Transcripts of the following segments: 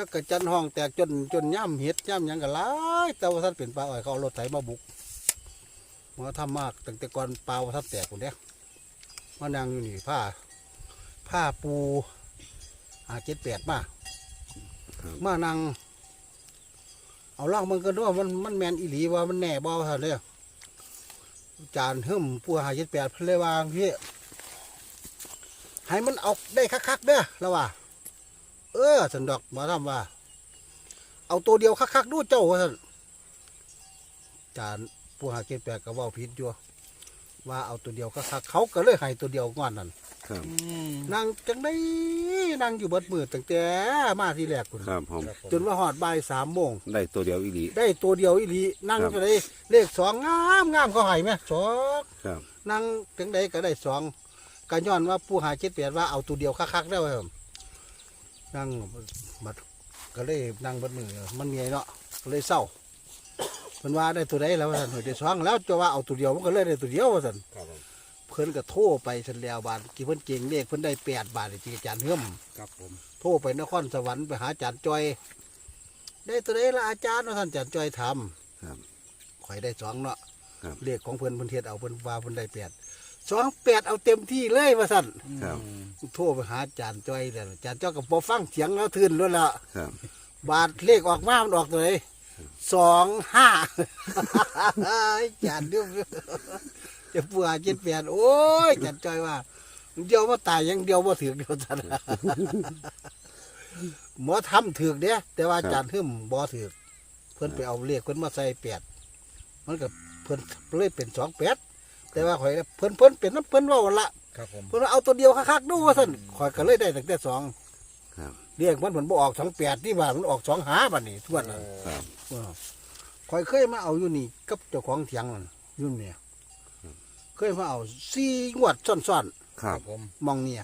ชักกระจันห้องแตกจนจนย่ำเห็ดย่ำหยังกันหลายแต่ว่าท่านเป็นปลาอ้อยเขาเอารถไถมาบุกมาทำมากตั้งแต่ก่อนปลาว่าท่านแตกคนเนี้ยมานั่งอยู่นี่ผ้าผ้าปูหาเจ็ดแปดมาครับมานั่งเอาล่องมันก็ด้วยมันมันแมนอีหลีว่ามันแน่บ่ท่านเลยจานหึ่มปูหาเจ็ดแปดเพิ่นเลยวางพี่ให้มันเอาได้คักๆเด้อแล้วว่า เออสันดอกหมาทำว่า เอาตัวเดียวคักๆดูเจ้าว่าสันจานผู้หาเกณฑ์แปลกก็เว่าผิดอยู่ว่าเอาตัวเดียวคักๆเขาก็เลยให้ตัวเดียวงอนนั่นครับนั่งจังได้นั่งอยู่เบิดมือตั้งแต่มาที่แรกคุณครับผมจนว่าหอดบ่ายสามโมงได้ตัวเดียวอีหลีได้ตัวเดียวอีหลีนั่งครับจะได้เลขสองงามงามเขาให้ไหมสองครับนั่งจังได้ก็ได้สองก็ย้อนว่าผู้หาเจ็ดแปดว่าเอาตัวเดียวคักๆได้ไว้ นั่งบัดก็เลยนั่งเบนมือมันเมียเนาะก็เลยเศร้าเพิ่นว่าได้ตัวใดแล้วว่าซั่นเฮ้ยได้สองแล้วจะว่าเอาตัวเดียวมันก็เลยได้ตัวเดียวว่าซั่นครับผมเพิ่นก็โทรไปสันแล้วบาทกี่เพิ่นเก่งเลขเพิ่นได้แปดบาทจริงอาจารย์เฮิ่มครับผมโทรไปนครสวรรค์ไปหาอาจารย์จอย ได้ตัวใดละอาจารย์ว่าท่านอาจารย์จอยทำครับข่อยได้สองเนาะครับเลขของเพิ่นเพิ่นเทียดเอาเพิ่นว่าเพิ่นได้แปด สองแปดเอาเต็มที่เลยว่าสั่นครับ โทรไปหาอาจารย์จ้อยแล้วอาจารย์จ้อยก็บอฟังเสียงแล้วทื่นแล้วล่ะครับ บาทเลขออกมามันออกตัวไหนสองห้าอาจารย์เดียวจะปัวเจ็ดแปดโอ้ยอาจารย์จ้อยว่าเดียวมาตายอยังเดียวมาถือเดียวสันหมอทำถือเด้แต่ว่าอาจารย์หึ่มบ่ถือเพิ่นไปเอาเลขเพิ่นมาใส่แปดมันก็เพิ่นเลยเป็นสองแปด แต่ว่าข่อยเพิ่นเพิ่นเป็นน้ำเพิ่นเว่าหั่นละครับผม เพิ่นว่าเอาตัวเดียวคักๆดูว่าซั่นข่อยก็เลยได้ตั้งแต่สองครับ เรียกมันเหมือนบ่ออกสองแปดที่ว่ามันออกสองหาบัดนี้ทวนน่ะครับ เออข่อยเคยมาเอาอยู่นี่กับเจ้าของเถียงนั่นอยุ่นเนี่ยเคยมาเอาสี่งวดซ้อนครัครับบ ผม ๆมองเนี่ย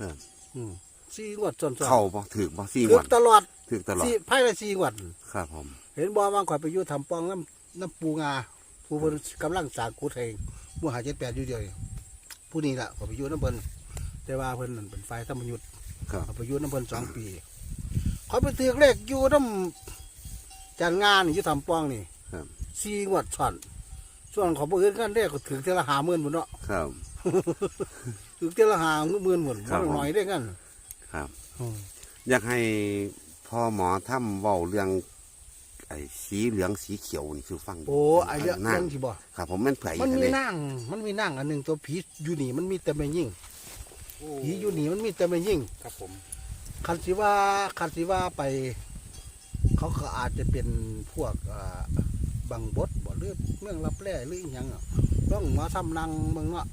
ครับ อืมสี่งวดซ้อนๆ เข้าบ่ถือบ่สี่ถืงอวดตลอดถือตลอดสี่ภายในสี่งวดครับผม เห็นบ่ว่าข่อยไปอยู่ทำปองน้ำน้ำปูงา ผู้เพิ่นกำลังสร้างกุฏเอง ผู้หาเจ็ดแปดอยู่เดียวนี่ผู้นี้ล่ะข่อยไปอยู่น้ำเพิ่นแต่ว่าเพิ่นนั่นเป็นฝ่ายธรรมยุทธครับ เอาไปอยู่น้ำเพิ่นสองปี เขาไปถือเลขอยู่น้ำจานงานนี่อยู่ทำปองนี่ครับ สี่งวดซ้อนส่วนของผู้อื่นกันเลขก็ถือเท่าละหาหมื่นหมดเนาะ ครับ ถือเท่าละหาหมื่นหมดครับบ่หน่อยได้กันครับ อืมอยากให้พ่อหมอทำเว้าเรื่อง ไอ้สีเหลืองสีเขียวนี่คือฟังโอ้ไอเรื่องนั่เรื่องงที่บ่ครับ ผมแม่นไผมันทะมีเลนั่งมันมีนั่งอันหนึ่งตัวผีอยู่นี่มันมีแต่ไม่ยิ่งผีอยู่นี่มันมีแต่ไม่ยิ่งครับผมคันสิว่าคันสิว่าไป เขาก็อาจจะเป็นพวกอ่าบังบดบ่หรือเมืองรับแร่หรืออหยังอะต้องมาทำนังเมืองเนาะ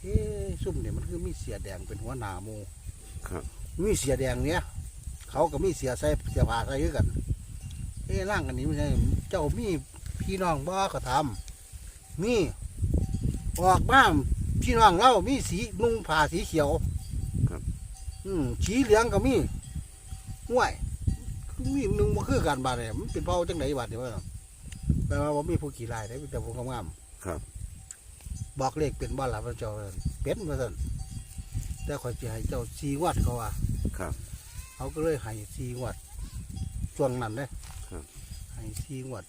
เฮ้ซุ่มเนี่ยมันคือมีเสียแดงเป็นหัวหน้าหมูครับ มีเสียแดงเนี่ยเขาก็มีเสียใส่เสียผ้าใส่คือกัน เอ้ร่างอันนี้ไม่ใช่เจ้ามีพี่น้องบ่ก็ทำมีออกมาพี่น้องเรามีสีนุ่งผ้าสีเขียวครับ อืมสีเหลืองก็มีห้วยคือมีหนึ่งบ่คือกันบาดเนี่ยมันเป็นเผ่าจังไหนบาดเนี่ยวะแปลว่าบ่มีผู้ขี่ลายได้มีแต่ผู้งามครับๆบอกเลขเป็นบ้านหลับเจ้าเป็นว่าซั่นแต่ข่อยสิให้เจ้าสีวัดเขาว่า ครับ เขาก็เลยให้สีงวดช่วงนั้นเลยครับ ให้สีงวด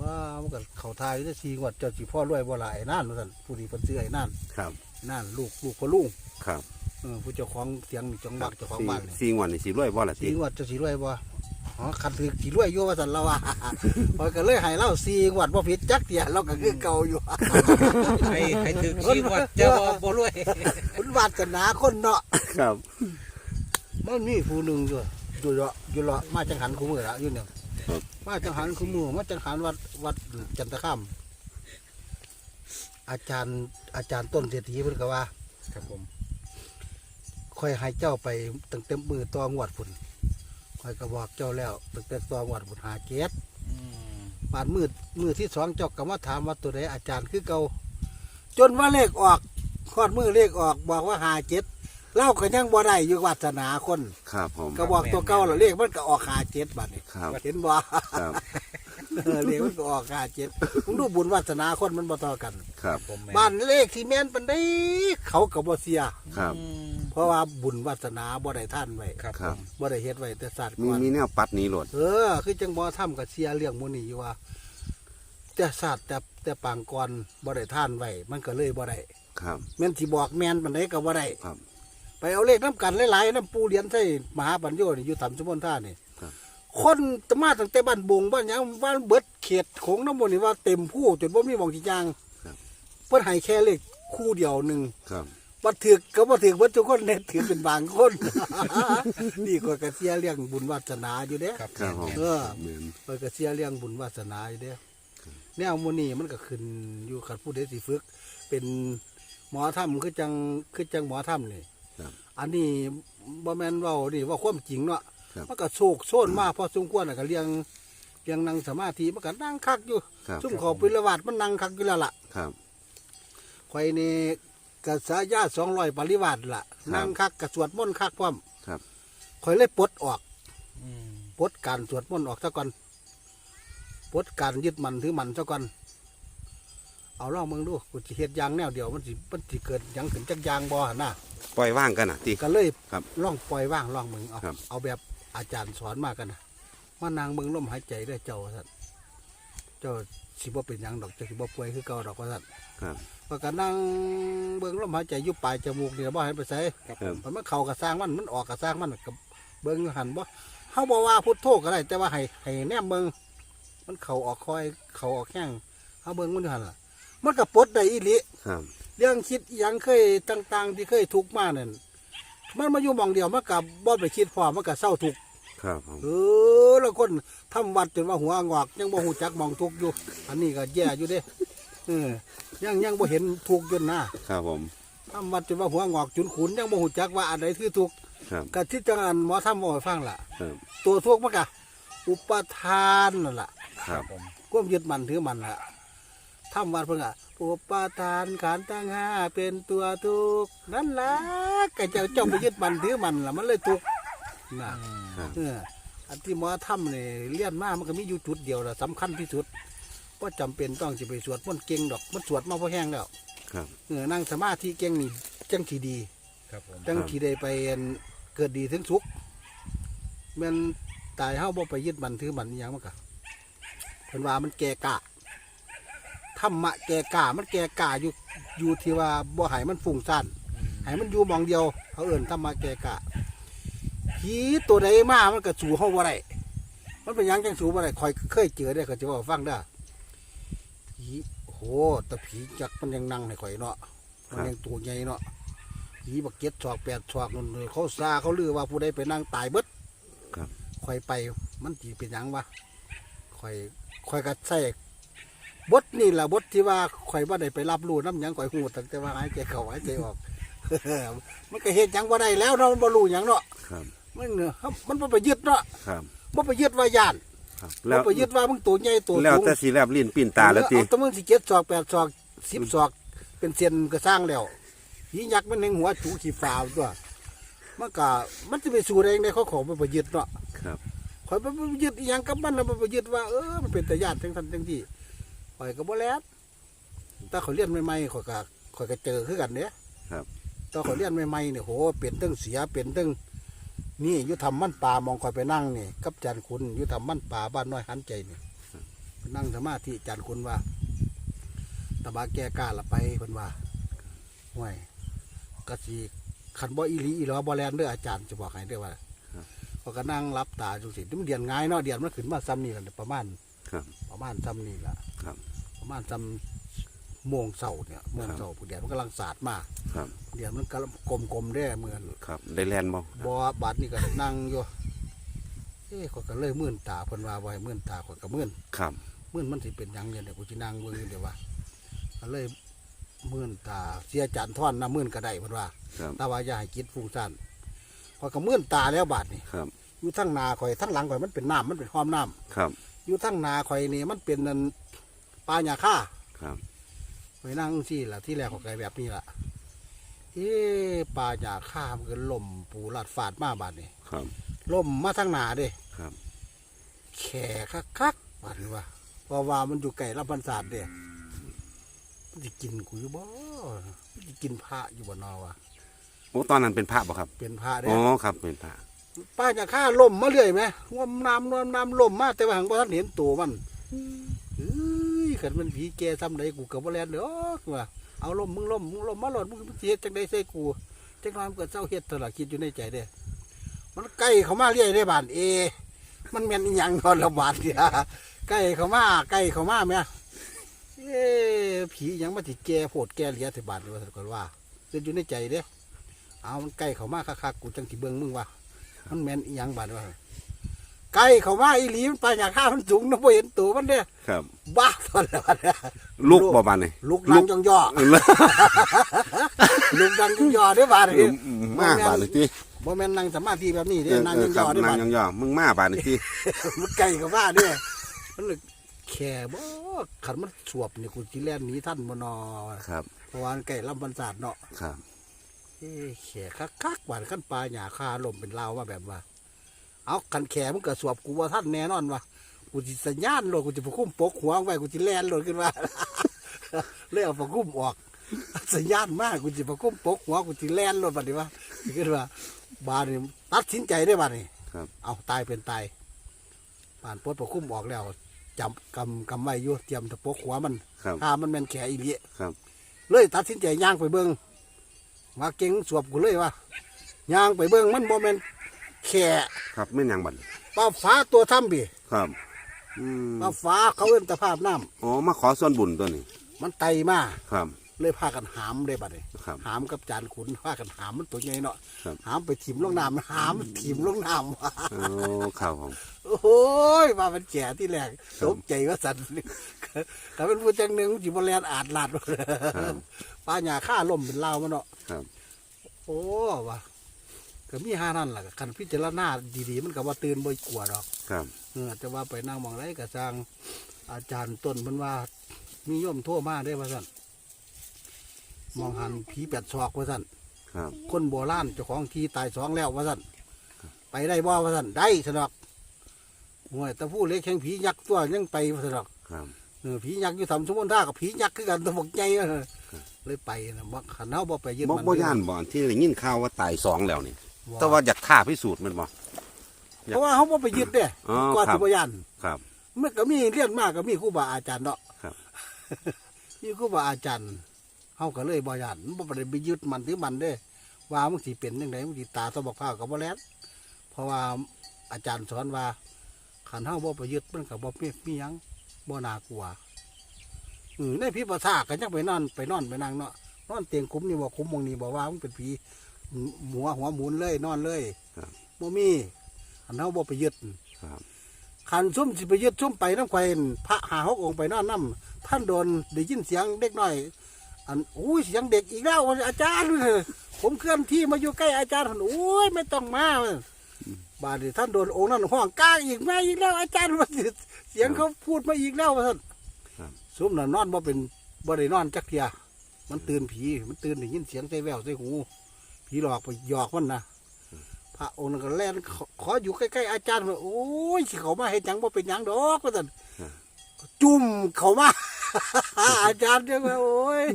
ว่ามันก็เขาทายได้สีงวดเจ้าสีพ่อรวยบ่หลายนั่นว่าซั่นผู้นี้เพิ่นซื้อไอ้นั่นครับนั่นลูกลูกพ่อลุงครับเออผู้เจ้าของเสียงนี่จังหวัดเจ้าของสี่บ้านนี่สี่งวดนี่สิรวยบ่ล่ะสีติงวดเจะสีรวยบ่อ๋อคันถือสีรวยอยู่ว่าซั่นเราว่าพอยก็เลยให้เราสีงวดบ่ผิดจักเตียเราก็คือเก่าอยู่ใครใครถือขี้วัดเจะบ่บ่รวย คุณวาสนาคนเนาะ ครับ มันมีผู้หนึ่งอยู่อยู่เลาะอยู่เลาะมาจังหันคู่มือละอยู่เนี่ยครับ มาจังหันคู่มือมาจังหันวัดวัดจันทคามอาจารย์อาจารย์ต้นเศรษฐีเพิ่นก็ว่า ครับผมค่อยให้เจ้าไปตั้งแต่มือตองวดพุ่นค่อยก็บอกเจ้าแล้วตั้งแต่ตองวดพุ่นหาเกตอืมบาดมือมือที่สองเจ้าก็มาถามว่าตัวใดอาจารย์คือเก่าจนว่าเลขออกคลอดมือเลขออกบอกว่าหาเจ็ด เล่าก็ยังบ่ได้อยู่วาสนาคนครับผมก็บอกตัวเก่าแล้วเลขมันก็ออกหาเจ็ดบัดนี้ครับเห็นบ่ครับเออเลขมันก็ออกหาเจ็ดมึงดูบุญวาสนาคนมันบ่ต่อกัน ครับผมแม่บ้านเลขที่แม่นปันได้เขาก็บ่เสียครับอืมเพราะว่าบุญวาสนาบ่ได้ท่านไว้ครับครับบ่ได้เฮ็ดไว้แต่ศาสตร์มีก่อนมีแนวปัดหนี้โหลดเออคือจังบ่ทำกับเสียเรื่องหมื้นี้อยู่ว่าแต่ศาสตร์แต่แต่ปางก่อนบ่ได้ท่านไว้มันก็เลยบ่ได้ครับแม่นสิบอกแม่นปานใดก็บ่ได้ครับ ไปเอาเลขน้ำกันหลายๆน้ำปูเหรียญใส่มหาปัญโยนี่อยู่ถำสมนท่านี่ครับคนตะมาตั้งแต่บ้านบงบ้านหยังบ้านเบิดเขตของน้ำมนต์นี่ว่าเต็มผู้จนบ่มีหมองจีจางครับเพิ่นให้แค่เลขคู่เดียวหนึ่งครับบ่ถือก็บ่ถือเบิดทุกคนเน็ถือเป็นบางคน นี่ก็กระเสียเรื่องบุญวาสนาอยู่เด้ครับครับผมเออแม่นเพิ่นก็เสียเรื่องบุญวาสนาอยู่เด้แนวมื้อนี้มันก็ขึ้นอยู่กับผู้ใดสิฝึก เป็นหมอถ้ำคือจังคือจังหมอถ้ำนี่ครับ อันนี้บ่แม่นเว้านี่ว่าความจริงเนาะครับ มันก็โศกโซนมาพอสมควรน่ะก็เรียงเรียงนั่งสมาธิมันก็นั่งคักอยู่ครับซุ่มเขอปิละวาดมันนั่งคักอยู่แล้วล่ะครับ ข่อยนี่ก็สายา200ปริวาสล่ะครับ นั่งคักก็สวดมนต์คักพร้อมครับ ข่อยเลยปลดออกอืมปลดการสวดมนต์ออกซะก่อนปลดการยึดมันถือมันซะก่อน เอาลองมึงดูกูสิเฮ็ดอย่างแนวเดียวมันสิมันสิเกิดหยังขึ้นจักอย่างบ่หั่นน่ะปล่อยว่างกันน่ะติ ก็เลยครับล่องปล่อยว่างล่องมึงเอาครับ เอาแบบอาจารย์สอนมากันนะว่านางเบิ่งลมหายใจได้อเจ้าว่าซั่นเจ้าสิบ่เป็นหยังดอกเจ้าสิบ่ป่วยคือเก่าดอกว่าซั่น ครับว่าก็นั่งเบิ่งลมหายใจอยู่ปลายจมูกนี่บ่ให้ไปใส่ครับครับมันมาเข้ากระสร้างมันมันออกกระสร้างมันก็เบิ่งหันบ่เฮาบ่ว่าพุทโธก็ได้แต่ว่าให้ให้แนมเบิ่งมันเข้าออกคอยเข้าออกแข้งเฮาเบิ่งมันอยู่หั่นล่ะ มันก็ปลดได้อีหลีครับ เรื่องคิดอหยังเคยต่างๆ ที่เคยทุกข์มานั่นมันมาอยู่หมองเดียวมันกับบ่ไปคิดพอมันก็เศร้าทุกข์ครับผมเออแล้วคนทำวัดจนว่าหัวงอกยังบ่หูจักหมองทุกข์อยู่ อันนี้ก็แย่อยู่เด้เออยังยังบ่เห็นทุกข์จนนะครับผมทำวัดจนว่าหัวงอกจุนขุนยังบ่หูจักว่าอันใดคือทุกข์ครับก็ที่จังอันหมอทำบ่ให้ฟังล่ะ ครับตัวทุกข์มันก็อุปทานนั่นล่ะครับผม ความยึดมันถือมันละ ทำวัดเพิ่งอะอุปทานขันธ์ตั้งห้าเป็นตัวทุกข์นั่นละก็เจ้าเจ้าไปยึดมันถือมันละมันเลยทุกข์นะอืมครับเอออันที่หมอทำเนี่ยเลี้ยนมามันก็มีอยู่จุดเดียวละสำคัญที่สุดว่าจำเป็นต้องจะไปสวดมันต์เก่งดอกมันสวดมาพอแห้งแล้วครับ เออนั่งสมาธิเก่งนี่จังขีดี ครับผม จังขีได้ไปอันเกิดดีถึงสุขแมันตายเฮาบ่ไปยึดมันถือมันอหย่างมันก็เพิ่นว่ามันแก่กะ ธรรมะแก่กะมันแก่กะอยู่อยู่ที่ว่าบ่ให้มันฟุ้งซ่านให้มันอยู่หมองเดียว เขาเอิ้นธรรมะแก่กะผีตัวใดมามันก็สู้เฮาบ่ได้มันเป็นหยังจังสู้บ่ได้คอยเคยเจอได้อก็จะเว้าให้ฟังเด้อผีโอ้โหแต่ผีจักมันยังนั่งให้ข่อยเนาะมันยังตัวใหญ่เนาะผีบักเก็ดชอกแปดชอกนั่นเลยเขาซาเขาลือว่าผู้ใดไปนั่งตายเบิดครับคอยไปมันจีเป็นหยังวะคอยคอยกัดใส่ บทนี่แหละบทที่ว่าคอยว่าได้ไปรับรู้น้ำหยังคอยหูตั้งแต่ว่าหายใจเข้าหายใจออก มันก็เฮ็ดหยังบ่ได้แล้วเนาะมันบ่รู้หยังเนาะครับ มันเนาะมันบ่ไปยึดเนาะครับบ่ไปยึดว่าย่านครับบ่แล้วไปยึดว่ามึงตัวใหญ่ตัวแล้วสูงแต่สีแลบลิ้นปิ้นตาแล้วติ เอาแตัวมึงสิเจ็ดศอกแปดศอกสิบศอกเป็นเส้นก็สร้างแล้วหียักษ์มันในหัวจูขี้ฟ้าวตัวมันก็มันจะไปสู่แรงในเขาของมันไปยึดเนาะ ครับ ข่อยไปไปยึดอหยังกับมันแล้วมันไปยึดว่าเออมันเป็นแต่ญาติทั้งทันทั้งที่ ข่อยก็บ่แล้วแต่ข่อยเรียนใหม่ๆข่อยก็ข่อยก็เจอคือกันเนี่ยครับ ตอนข่อยเรียนใหม่ๆเนี่ยโหเป็นตั้งเสียเป็นตั้งนี่อยู่ทำมันป่ามองข่อยไปนั่งนี่กับจันคุณอยู่ทำมันป่าบ้านน้อยหันใจนี่นั่งสมาธิจันคุณว่าตะบาแก้กล้าละไปเพิ่นว่าห่วยกะสิขันบ่อีหลีอีหลอบ่แลนเด้ออาจารย์จะบอกให้เด้อว่าพอก็นั่งรับตาจังสิมันเดียนง่ายเนาะเดียนมันขึ้นมาซ้ำนี่ล่ะประมาณครับประมาณซ้ำนี่ล่ะ ครับ ประมาณซ้ำโมงเสาเนี่ยโมงเสาผู้เดียนมันกำลังสาดมาครับเดียนมันกำลังกลมๆได้เหมือนครับ ได้แลนบ่บ่บาดนี่ก็นั่งอยู่เอ้ข้อยก็เลยมื่นตาเพิ่นว่าบ่ให้มื่นตาข้อยก็มื่นครับมื่นมันสิเป็นหยังเนี่ยเดี๋ยวกูสินั่งเบิ่งอยู่เดี๋ยวว่าก็เลยมื่นตาเสียจานท่อนน้ำมื่นก็ได้เพิ่นว่าครับแต่ว่าอย่าให้คิดฟุ้งซ่านพอยก็มื่นตาแล้วบาดนี่ครับอยู่ทั้งหนาข่อยทั้งหลังข่อยมันเป็นน้ำมันเป็นความน้ำครับ อยู่ทั้งหนาข่อยนี่มันเป็นนั่น ปลาหญ้าค่าครับข่อยนั่งซี่ล่ะที่แรกข่อยก็แบบนี้ล่ะเอ๊ะปลาหญ้าค่ามันก็ล่มปูลาดฟาดมาบาดนี่ครับล่มมาทั้งหนาเด้ครับ แข่คักคักๆบาดนี่ว่าเพราะว่ามันอยู่ไก่รับพันศาสตร์เด้มันจะกินกูอยู่บ่มันจะกินพระอยู่บ่นอวะโอ้ตอนนั้นเป็นพระบ่ครับเป็นพระเด้ อ๋อครับ เป็นพระป้าจะฆ่าล่มมาเรื่อยไหมงมน้ำนวมน้ำล่มมาแต่ว่าหังบ่ทันเห็นตัวมันเอ้ย ขันมันผีแกทำไดกูกับบ่แลนเด้อว่าเอาล่มมึงล่มมึงล่มมาหลอดมึงเฮ็ดจังไดใส่กูจังน้อยมันก็เศร้าเฮ็ดตลอดคิดอยู่ในใจเด้มันใกล้เขามาเรื่อยได้บานเอ มันแม่นอีหยังนอนละบาดเดียใกล้เขามาใกล้เขามาแม่เอ้ผียังมาติแกโพดแกเหลียสิบาดเลยว่าก่อนว่าเกิดอยู่ในใจเด้เอามันใกล้เขามากคักๆกูจังสิเบิ่งมึงว่า มันแม่นอีหยังบาดว่า ใกล้เข้ามาอีหลีมันไปอยากฆ่ามันสูงนะบ่เห็นตัวมันเด้ครับ บ้าตอนละบาดเนี่ยลูกบ่บานนี่ลูกดังจองย่อเออลูกดังจองย่อเด้อบาดเอนี่อมาบานนี่ติบ่แม่นนั่งสมาธิแบบนี้เอเด้อนั่งเอจอองคย่รัอบเด้นาบางดย่องๆมึงมาบานนี่ติมันไกลกับว่าเนี่ยมันเลยแค่บ่ขันมันสวบเนี่ยกูจีแล่นหนีท่านบ่นอครับเพราะว่ามันไก่ลำบรรศาสตร์เนาะครับเอ้แข่คักคักๆหวานขั้นปลาหยาคาลมเป็นลาวว่าแบบว่า เอาขันแขมันก็สวบกูว่าท่านแน่นอนว่ากูจิสัญญาณโลดกูจะประคุ้มปกหัวไว้กูจิแล่นโลดขึ้นมาเลยเอาประคุ้มออก สัญญาณมากกูจะประคุ้มปกหัวกูจิแล่นโลดบัดนี้ว่าขึ้นว่าบาดนี่ตัดสินใจได้บัดนี้ครับ เอาตายเป็นตายป่านปลดประคุ้มออกแล้วจำกำกำไว้อยู่เตรียมตะปกหัวมันครับ ถ้ามันแม่นแขอีเลีย ครับ เลยตัดสินใจย่างไปเบิ้งว่าเก่งสวบกูเลยว่าย่างไปเบิ้งมันโมเมน แขครับแม่นหยังบัดปลาฟ้าตัวถ้ำบีครับอืมปลาฟ้าเขาเอื้นตะภาพน้อ๋อมาขอส่วนบุญตัวนี้ำมันไตมาครับ เลยพากันหามเลยบัดนี้ครับหามกับจานขุนพากันหามมันตัวใหญ่เนาะครับ หามไปถิ่มลงน้ำหามมันถิ่มลงน้ำว่ะโอ้ครับผม โอ้ยมาเป็นแก่ที่แรกตกใจว่าสันถ้าเป็นผู้จังหนึ่งจิบแลนอาดลาดครับป้าหยาฆ่าล่มเป็นลาวมันเนาะ ครับ โอ้ว่ะ ก็มีห้านั่นแหละคันพิจารณาดีๆ มันก็ว่าตื่นบ่กลัวดอกครับเออแต่ว่าไปนั่งมองไรก็สร้างอาจารย์ต้นมันว่า มีโยมโทรมาได้ว่าสั่นมองหันผีแปดศอกว่าสั่นครับคนโบราณเจ้าของทีตายสองแล้วว่าสั่นไปได้บ่ว่าสั่นได้สนอกห่วยแต่ผู้เล็กแข่งผียักษ์ตัวยังไปว่าสนอกครับเออผียักษ์อยู่ทำสมุนท่ากับผียักษ์คือกันตัวบกใจว่าซั่นเลยไปนะว่าขันเฮาบ่ไปยึดบ่มันบ่ย่านบ่ที่ได้ยินข่าวว่าตายสองแล้วนี่บ่ แต่ว่าอยากท่าพิสูจน์แมันบ่ เพราะว่าเขาบ่ไปยึดเด้อ๋อก็ครัสิบบ่ยันครับ มันก็มีเรียนมากก็มีครูบาอาจารย์เนาะครับ มีครูบาอาจารย์เฮาก็เลยบ่ยันบ่ได้ไปยึดมันถือมันเด้ ว่ามันสิเป็นจังไดมันสิตาตะบอกข้าวก็บ่แล้วเพราะว่าอาจารย์สอนว่าขันเฮาบ่ไปยึดมันก็บ่มีมีหยังบ่น่ากลัวอือในพิภาษาก็ยังไปนอนไปนอนไปนั่งเนาะนอนเตียงคุ้มนี่บ่คุ้มหมองนี่บ่ว่ามันเป็นผี หัวหัวหมุนเลยนอนเลยครับบ่มีขันเฮาบ่ไปยึดครับขันซุ่มสิไปยึดซุ่มไปน้ำไฟพระหาหกองค์ไปนอนน้ำท่านโดนได้ยินเสียงเด็กน้อย อันอุ้ยเสียงเด็กอีกแล้วอาจารย์ผมเคลื่อนที่มาอยู่ใกล้อาจารย์โอ้ยไม่ต้องมาบาดนี้ท่านโดนองค์นั้นห้องกล้าอีกมาอีกแล้ว อาจารย์ว่าเสียงเขาพูดมาอีกแล้วท่านครับซุ่มน่ะนอนบ่เป็นบ่ได้นอนจักเทียมันตื่นผีมันตื่นได้ยินเสียงใส่แววใส่หู ผีหลอกไปหยอกมันนะพระองค์นั้นก็แล่นขอขออยู่ใกล้ๆอาจารย์ว่าโอ้ยสิเขามาให้จังบ่เป็นหยังดอกว่าท่านจุ่มเขามา อาจารย์จังว่าโอ้ย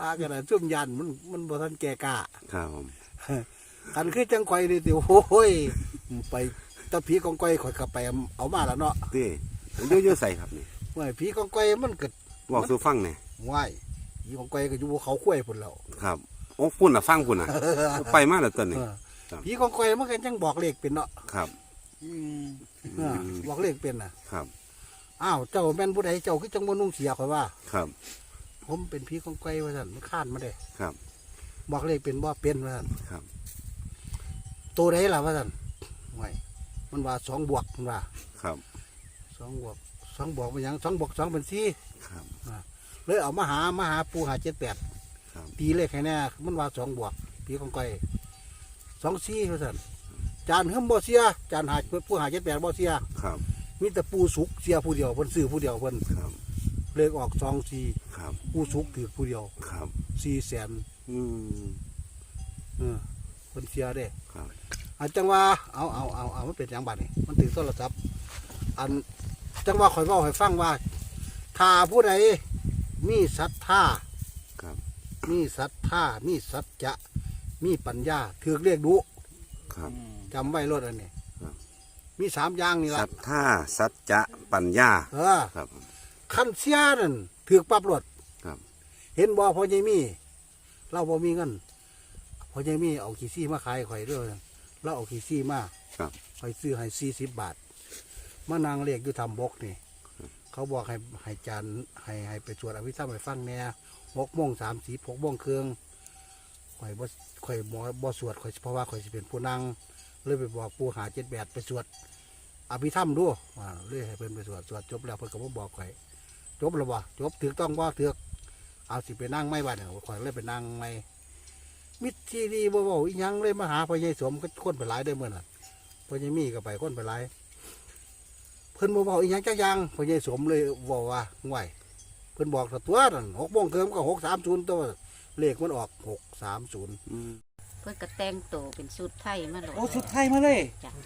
อากระดาษจุ่มยันมันมันบ่ทันแก่กล้า ครับผม กันคือจังไกวนี่ติโอ้ยไปตะผีของไกวข่อยก็ไปเอามาแล้วเนาะเต้อยู่อยู่ใส่ครับนี่ว่าผีของไกวมันเกิดบอกสู่ฟังแหน่ว่ายผีของไกวก็อยู่ภูเขาคุ้ยพุ่นแล้ว ครับโอ้พุ่นน่ะฟังพุ่นน่ะ ไปมาแล้วตัวนี้เออครับ ผีของไกวมันก็จังบอกเลขเป็นเนาะครับ เออบอกเลขเป็นน่ะครับ อ้าวเจ้าแม่นผู้ใดเจ้าคือจังบ่นุ่งเสียข่อยว่า ครับ ผมเป็นผีของไกวว่าซั่นมันข้านมาได้ครับ บอกเลขเป็นบ่เป็นว่าซั่นครับ ตัวใดล่ะว่าซั่นห่วยมันว่าสองบวกมันว่าครับ สองบวกสองบวกเป็นหยังสองบวกสองเป็นสี่ครับ เลยเอามาหามาหาปูหาเจ็ดแปดครับ ตีเลขให้แน่มันว่าสองบวกปีของก้อยสองสี่เท่านั้นจานเฮิมบ่เสียจานหาปูหาเจ็ดแปดบ่เสียครับ มีแต่ปูสุกเสียผู้เดียวเพิ่นซื้อผู้เดียวเพิ่นครับเลขออกสองสี่ครับปูสุกถือผู้เดียวครับสี่แสนอืมเออเพิ่นเสียเด้ครับอันจังว่าเอาเอาเอาเอามันเป็นอย่างบัดนี่มันถือโทรศัพท์อันจังว่าข่อยเว้าให้ฟังว่าถ้าผู้ใดมีศรัทธาครับ มีศรัทธามีสัจจะมีปัญญาถือเรียกดุครับ จำไว้รถอันนี้ครับ มีสามอย่างนี่ศละรัทธาสัจจะปัญญาเออครับ ขั้นเสียนั่นถือปรับรถครับ เห็นบ่พอใหญ่มี เราบ่มีเงินพอใหญ่มีเอาขี้ซี่มาขายข่อยเด้วยเราเอาขี้ซี่มา ครับข่อยซื้อให้สี่สิบบาทมานางเรียกอยู่ทำบกนี่ เขาบอกให้ให้จานให้ให้ไปสวดอภิธรรมให้ฟังแหน่ หกโมงสามสีหกโมงเครึ่องข่อยบ่ข่อยบ่บ่สวดข่อยเพราะว่าข่อยสิเป็นผู้นั่งเลยไปบอกปูหาเจ็ดแปดไปสวดอภิธรรมดูว่าเลยให้เพิ่นไปสวดสวดจบแล้วเพิ่นก็บ่บอกข่อยจบแล้วบ่จบถูกต้องบ่ถูกเอาสิไปนั่งไม่บัดเนี่ยข่อยเลยไปนั่งไม่มิตรที่ดีบ่เว้าอีหยังเลยมาหาพ่อใหญ่สมก็คนไปหลายเด้อมื้อนั้นพ่อใหญ่มีก็ไปคนไปหลายเพิ่นบ่เว้าอีหยังจักอย่างพ่อใหญ่สมเลยเว้าว่าห่วย พิ่นบอกตัวนั่นหกโมงเกินก็หกสามศูนย์ตัวเลขมันออกหกสามศูนย์อืมเพื่อกระแต่งโตวเป็นสุดไทยมาโหลดโอ้ชุดไทยมาเลย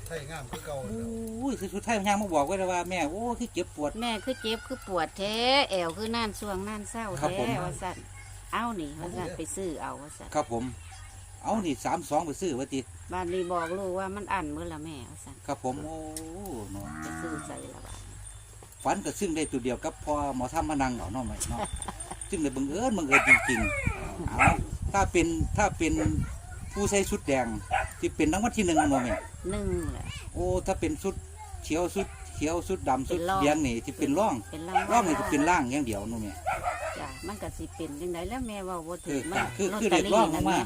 ใช่งามคือเก่าโอ้ยคือชุดไทยมันยังมาบอกไว้เลยว่าแม่โอ้คือเจ็บปวดแม่คือเจ็บคือปวดแท้แอวคือน่านช่วงน่านเศร้าครับแท้ผมว่าสั่นเอานี่ว่าสั่นไปซื้อเอาว่าสั่นครับผม เอานี่สามสองไปซื้อไว้ติบ้านนี้บอกลูกว่ามันอันเมื่อละแม่ว่าสั่นครับผมโอ้เนาะไปซื้อใส่ละบาท ฝันก็ซึ่งได้ตัวเดียวกับพอหมอทำมานังเหล่าเนาะไหมเนาะซึ่งเลยบังเอิญบังเอิญจริงๆเอาถ้าเป็นถ้าเป็นผู้ใส่ชุดแดงที่เป็นรางวัลที่หนึ่งเนาะแม่หนึ่งแหละโอ้ถ้าเป็นชุดเขียวชุดเขียวชุดดำชุดเป็นร่องเหลี้ยงนี่ที่เป็นร่องเป็นรางร่วัองลนี่จะเป็นล่างอย่างเดียวเนาะแม่จ้ะมันก็สิเป็นจังไดแล้วแม่เว่าบ่คืถึองมันคือลอตคือเตอเรียกรี่ร่องนั่นมาแม่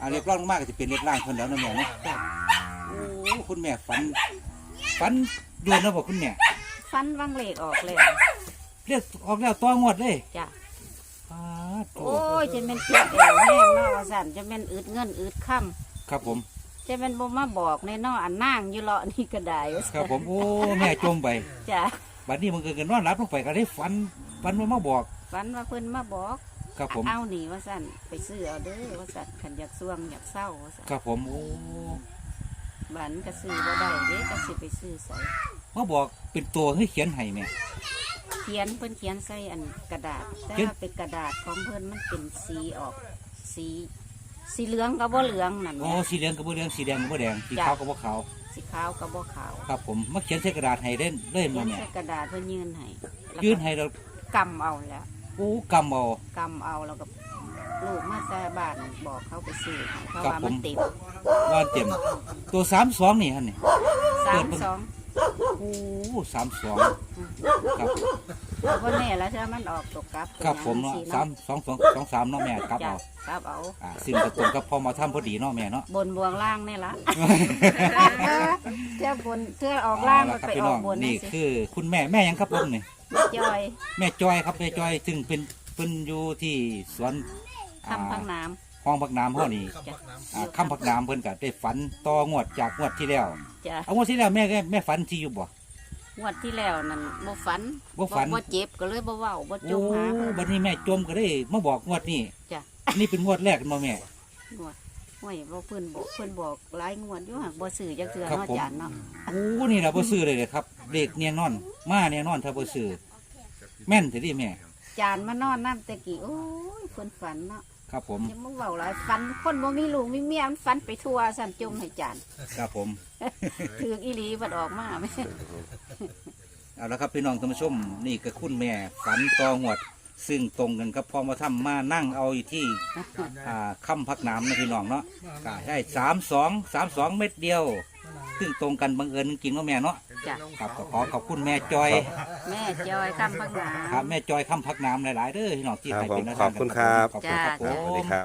อ่าเรียกร่องมากก็จะเป็นเรียกล่างคนแล้วเนาะแม่เนาะจ้ะโอ้คุณแม่ฝันฝันด่วนแล้วบอกคุณแม่ ฟันวังเลขออกเลยเรียกออกแล้วตัวงวดเลยจ้ะอ่าโตโอ้ยจะแม่นเจ็บแอวแห้งเนาะว่าสั่นจะแม่นอึดเงินอึดค่ำครับผมจะเป็นบ่มาบอกในนออันนั่งอยู่เลาะนี่ก็ได้ว่าครับซั่นผมโอ้แม่จมไปจ้ะบัดนี้มันเกิดกันนอนรับลงไปก็ได้ฝันฝันว่ามาบอกฝันว่าเพิ่นมาบอกครับผมเอาหนีว่าสั่นไปซื้อเอาเด้อว่าสั่นขันอยากซ่วงอยากเศร้าว่าสั่นครับผมโอ้ บันก็ซื้อบ่ได้เด้ก็สิไปซื้อใส่มาบอกเป็นตัวให้เขียนให้แม่ เขียนเพิ่นเขียนใส่อันกระดาษแต่เขียน ว่าเป็นกระดาษของเพิ่นมันเป็นสีออก สี สีเหลืองก็บ่เหลืองนั่นแหโอ้ละ สีเหลืองกับบ่เหลืองสีแดงกับบ่แดงสีจ้ะ ขาวกับบ่ขาวสีขาวก็บ่ขาวครับผมมาเขียนใส่กระดาษให้เล่นเล่นเขียมานแม่ใส่กระดาษเพิ่นยื่นให้แล้วก็ยื่นให้เรากำเอาแล้วโอ้กำเอากำเอาแล้วก็ ลูกมาแต่บ้านบอกเขาไปซื้อให้เพราะครับว่าผมมันติดว่าเต็มตัวสามสองนี่ฮะนี่สามสองโอ้สามสองครับแล้วก็แน่แล้วใช่ไหมมันออกตกกลับครับผมเนาะสี่สามสองสองสองสามเนาะแม่กลับจ้ะเอากลับเอาอ่าซึ่งก็ตรงกับพ่อมาทำพอดีเนาะแม่เนาะบนบวงล่างนี่ละเท่าบนเท่าออกล่างมันครับไปพี่อน้ออกงบนนี่นี่สิคือ คุณแม่แม่หยังครับผมนี่จอย แม่จอยครับแม่จอย ซึ่งเป็นเป็นอยู่ที่สวน ทำพังน้ห้องพักน้ำเฮานี่ำจ้ะอ่าคำพักน้ำเพิ่นก็ได้ฝันต่องวดจากงวดที่แล้วจ้ะเอางวดที่แล้วแม่ก็แม่ฝันที่อยู่บ่ งวดที่แล้วนั่นบ่ฝันบ่ฝัน บ่เจ็บก็เลยบ่เว้าบ่จุโอ้มหาเพิ่นบัดนี้แม่จมก็ได้มาบอกงวดนี้จ้ะนี่เป็นงวดแรกมาแม่ งวดห้วยบ่เพิ่นบอกเพิ่นบอกหลายงวดอยู่หักบ่ซื้อจักเทื่อครับเนาะผม จานเนาะโอ้นี่ล่ะบ่ซื้อเลยเลยครับเลขเนี่ยนอน มาเนี่ยนอนถ้าบ่ซื้อแม่นสิแม่ จานมานอนน้ำตะกี้โอ้ยเพิ่นฝันเนาะ ครับผมยังบ่เว้าหลายฝันคนบ่มีลูกมีเมียมันฝันไปทั่วสั่นจมให้จานครับผม ถือกอีหลีบัดออกมาแม่เอาละครับพี่น้องท่านผู้ชมนี่ก็คุณแม่ฝันตองวด ซึ่งตรงกันกับพอมาทำมานั่งเอาอยู่ที่อ่าค่ำพักน้ำนะพี่น้องเนาะก็ได้สามสองสามสองเม็ดเดียว ซึ่งตรงกันบังเอิญจริงๆเนาะแม่เนาะจ้ะ ครับก็ขอขอบคุณแม่จอย แม่จอยคำพักหนา ครับแม่จอยค่ำพักน้ำหลายๆเด้อพี่น้องที่ครับให้เป็นผมแนวขทาองบคุณครับ ขอบคุณครับจ้าผสวัสดีมครับ